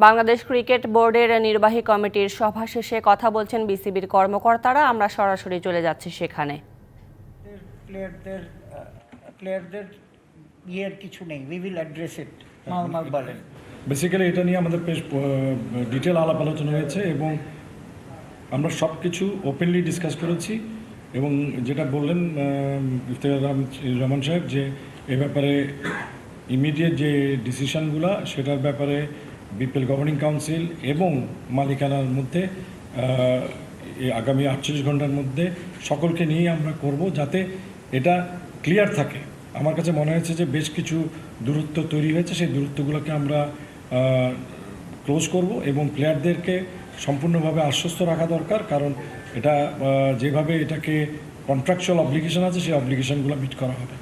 Bangladesh cricket বোর্ডের নির্বাহী কমিটির সভা শেষে কথা বলছেন বিসিবির কর্মকর্তারা। আমরা সরাসরি চলে যাচ্ছি সেখানে। প্লেয়ারদের প্লেয়ারদের ইয়ের কিছু নেই we will address it Mohammad বলেন। বেসিক্যালি এটা নিয়ে আমাদের বেশ ডিটেল আলাপ আলোচনা হয়েছে এবং আমরা সব কিছু ওপেনলি ডিসকাস করেছি এবং যেটা বললেন ইফতেখার রহমান- রহমান সাহেব যে এ ব্যাপারে ইমিডিয়েট যে ডিসিশনগুলো সেটার ব্যাপারে বিপিএল গভর্নিং কাউন্সিল এবং মালিকানার মধ্যে আগামী আটচল্লিশ ঘণ্টার মধ্যে সকলকে নিয়ে আমরা করব যাতে এটা ক্লিয়ার থাকে। আমার কাছে মনে হয়েছে যে বেশ কিছু দূরত্ব তৈরি হয়েছে, সেই দূরত্বগুলোকে আমরা ক্লোজ করব এবং প্লেয়ারদেরকে সম্পূর্ণভাবে আশ্বস্ত রাখা দরকার, কারণ এটা যেভাবে এটাকে কন্ট্রাকচুয়াল অব্লিগেশন আছে, সেই অব্লিগেশনগুলো মিট করা হবে।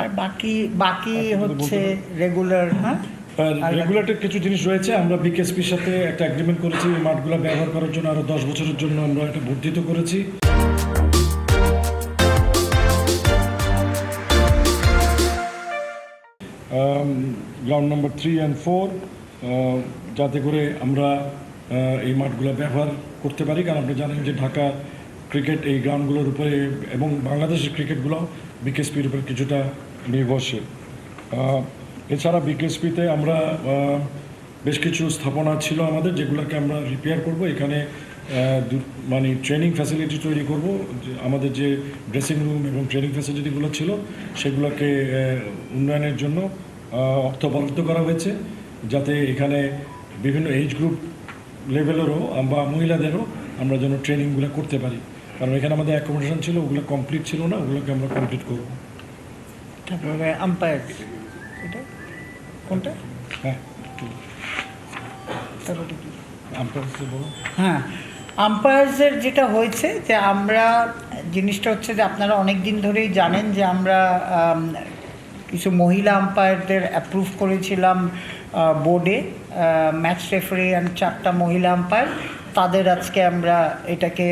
আর বাকি বাকি হচ্ছে রেগুলার হ্যাঁ? রেগুলেটেড কিছু জিনিস রয়েছে। আমরা বিকেএসপির সাথে একটা এগ্রিমেন্ট করেছি। এই মাঠগুলো ব্যবহার করার জন্য আরও দশ বছরের জন্য আমরা এটা বর্ধিত করেছি। Ground number three and four যাতে করে আমরা এই মাঠগুলো ব্যবহার করতে পারি। কারণ আপনি জানেন যে ঢাকা ক্রিকেট এই গ্রাউন্ডগুলোর উপরে এবং বাংলাদেশের ক্রিকেটগুলো বিকেএসপির উপরে কিছুটা নির্ভরশীল। এছাড়া বিকেএসপিতে আমরা বেশ কিছু স্থাপনা ছিল আমাদের যেগুলোকে আমরা রিপেয়ার করব। এখানে মানে ট্রেনিং ফ্যাসিলিটি তৈরি করব। আমাদের যে ড্রেসিং রুম এবং ট্রেনিং ফ্যাসিলিটিগুলো ছিল, সেগুলোকে উন্নয়নের জন্য অর্থ বরাদ্দ করা হয়েছে। যাতে এখানে বিভিন্ন এজ গ্রুপ লেভেলেরও বা মহিলাদেরও আমরা যেন ট্রেনিংগুলো করতে পারি। কারণ এখানে আমাদের অ্যাকোমোডেশন ছিল ওগুলো কমপ্লিট ছিল না ওগুলোকে আমরা কমপ্লিট করব। তারপরে আম্পায়ার এটা? কোনটা? হ্যাঁ। তারপরে কি? বলুন হ্যাঁ। আম্পায়ার্সের যেটা হয়েছে যে আমরা জিনিসটা হচ্ছে যে আপনারা অনেক দিন ধরেই জানেন যে আমরা কিছু মহিলা আম্পায়ারদের অ্যাপ্রুভ করেছিলাম বোর্ডে ম্যাচ রেফারি অ্যান্ড চারটা মহিলা আম্পায়ার তাদের আজকে আমরা এটাকে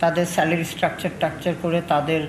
তাদের স্যালারি স্ট্রাকচার টাকচার করে তাদের